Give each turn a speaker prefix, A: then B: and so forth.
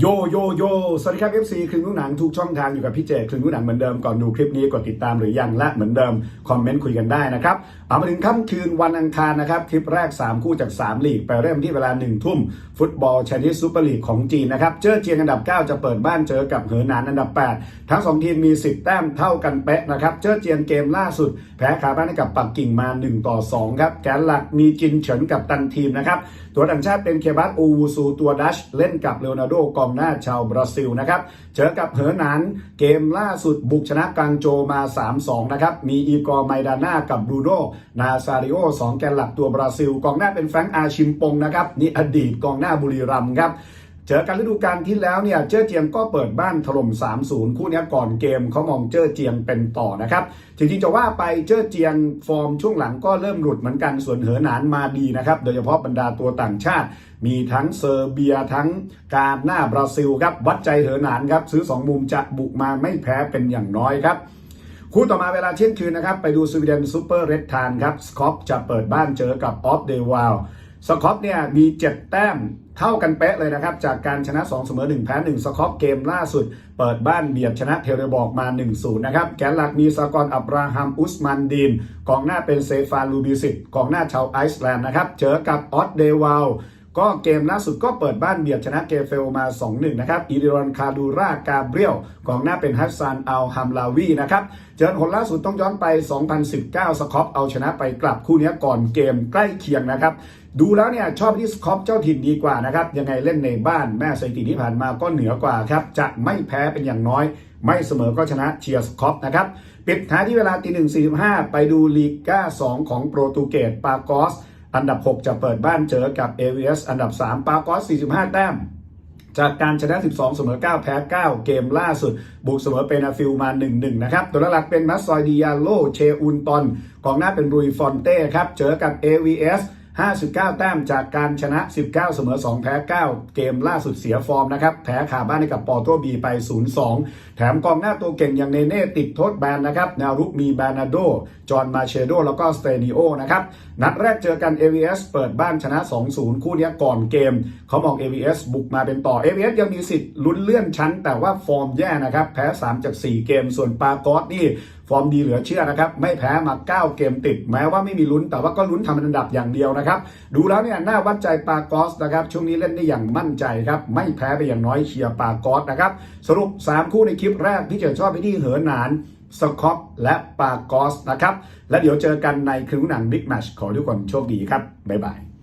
A: โยโยโยสวัสดีครับ FC ครึ่งลูกหนังทุกช่องทางอยู่กับพี่เจครึ่งลูกหนังเหมือนเดิมก่อนดูคลิปนี้กดติดตามหรือยังและเหมือนเดิม คอมเมนต์คุยกันได้นะครับเอามาถึงค่ำคืนวันอังคารนะครับ คลิปแรก 3 คู่จาก 3 ลีก ไปเริ่มที่เวลา 1 ทุ่ม ฟุตบอลชนิดซูเปอร์ลีกของจีนนะครับ เจอเจียงอันดับ 9 จะเปิดบ้านเจอกับเหอหนานอันดับ 8 ทั้ง 2 ทีมมี 10 แต้มเท่ากันเป๊ะนะครับเจอเจียงเกมล่าสุด แพ้ขาบ้านให้กับปักกิ่งมา 1 ต่อ 2 ครับแกนหลักมีจินเฉินกับตันทีมนะครับตัวต่างชาติเป็นเคบัสอูวูซูตัวดัชเล่นกับเลโอนาร์โดกองหน้าชาวบราซิลนะครับ เจอกับเหอหนานเกมล่าสุดบุกชนะกังโจมา 3-2 นะครับ มีอีกอร์ไมดาน่ากับบรูโนนาซาริโอสองแกนหลักตัวบราซิล กองหน้าเป็นแฟรงค์อาชิมปงนะครับ นี่อดีตกองหน้าบุรีรัมย์ครับ เจอกันฤดูกาลที่แล้วเนี่ยเจ้อเจียงก็เปิดบ้านถล่ม 3-0 คู่นี้ก่อนเกมเขามองเจ้อเจียงเป็นต่อนะครับจริงๆจะว่าไปเจ้อเจียงฟอร์มช่วงหลังก็เริ่มหลุดเหมือนกันส่วนเหอหนานมาดีนะครับโดยเฉพาะบรรดาตัวต่างชาติ มีทั้งเซอร์เบียทั้งกาหน้าบราซิลครับวัดใจเหอหนานครับซื้อ 2 มุมจะบุกมาไม่แพ้เป็นอย่างน้อยครับคู่ต่อมาเวลาเช่นคืนนะครับไปดูสวีเดนซูเปอร์เรดทานครับสกอปจะเปิดบ้านเจอกับออฟเดวาล สกอตเนี่ยมี 7 แต้มเท่ากันเป๊ะเลยนะครับ จากการชนะ 2 เสมอ 1 แพ้ 1 สกอตเกมล่าสุด เปิดบ้านเบียดชนะเทเลบอกมา 1-0 นะครับ แกนหลักมีสกอรอับราฮัมอุสมันดีนกองหน้าเป็นเซฟานลูบิสิตกองหน้าชาวไอซ์แลนด์นะครับ เจอกับออสเดวัล ก็เกมล่าสุดก็เปิดบ้านเบียดชนะเกเฟลมา 2-1 นะครับ อีดิรอนคาดูรากาเบรียลกองหน้าเป็นฮัสซานอัลฮัมลาวีนะครับ เจอผลล่าสุดต้องย้อนไป 2019สคอปเอาชนะไปกลับคู่นี้ก่อนเกมใกล้เคียงนะครับ ดูแล้วเนี่ยชอบที่สคอปเจ้าถิ่นดีกว่านะครับ ยังไงเล่นในบ้านแม่สถิติที่ผ่านมาก็เหนือกว่าครับ จะไม่แพ้เป็นอย่างน้อย ไม่เสมอก็ชนะเชียร์สคอปนะครับ ปิดท้ายที่เวลาตีหนึ่งสี่ห้าไปดูลีกา2ของโปรตุเกสปากอส อันดับ 6 จะเปิดบ้านเจอกับ AVS อันดับ 3 ปากอส45 แต้ม จากการชนะ 12 เสมอ 9 แพ้ 9 เกมล่าสุด บุกเสมอเปนาฟิลมา 1-1 นะครับ ตัวหลักเป็นมัสซอยดิยาโล เชอุนตอนกองหน้าเป็นรุยฟอนเต้ครับ เจอกับ AVS 59 แต้มจากการชนะ 19 เสมอ 2 แพ้ 9 เกมล่าสุดเสียฟอร์มนะครับ แพ้ขาบ้านให้กับปอโตบีไป 0-2 แถมกองหน้าตัวเก่งอย่างเนเน่ติดโทษแบนนะครับแนวรุกมีบานาโดจอห์นมาเชโดแล้วก็สเตนิโอนะครับ นัดแรกเจอกัน AVS เปิดบ้านชนะ 2-0 คู่นี้ก่อนเกม เขามอง AVS บุกมาเป็นต่อ AVS ยังมีสิทธิ์ลุ้นเลื่อนชั้น แต่ว่าฟอร์มแย่นะครับ แพ้ 3 จาก 4 เกม ส่วนปากอสนี่ฟอร์มดีเหลือเชื่อนะครับ ไม่แพ้มา 9 เกมติด แม้ว่าไม่มีลุ้น แต่ว่าก็ลุ้นทำอันดับอย่างเดียวนะครับ ดูแล้วเนี่ยน่าวัดใจปากอสนะครับ ช่วงนี้เล่นได้อย่างมั่นใจครับ ไม่แพ้ไปอย่างน้อยเชียร์ปากอสนะครับ สรุป 3 คู่ในคลิปแรกที่เจอชอบไปที่เหอหนาน สคอปและปากอสนะครับ และเดี๋ยวเจอกันในคืนหนังบิ๊กแมชขอทุกคนโชคดีครับ บ๊ายบาย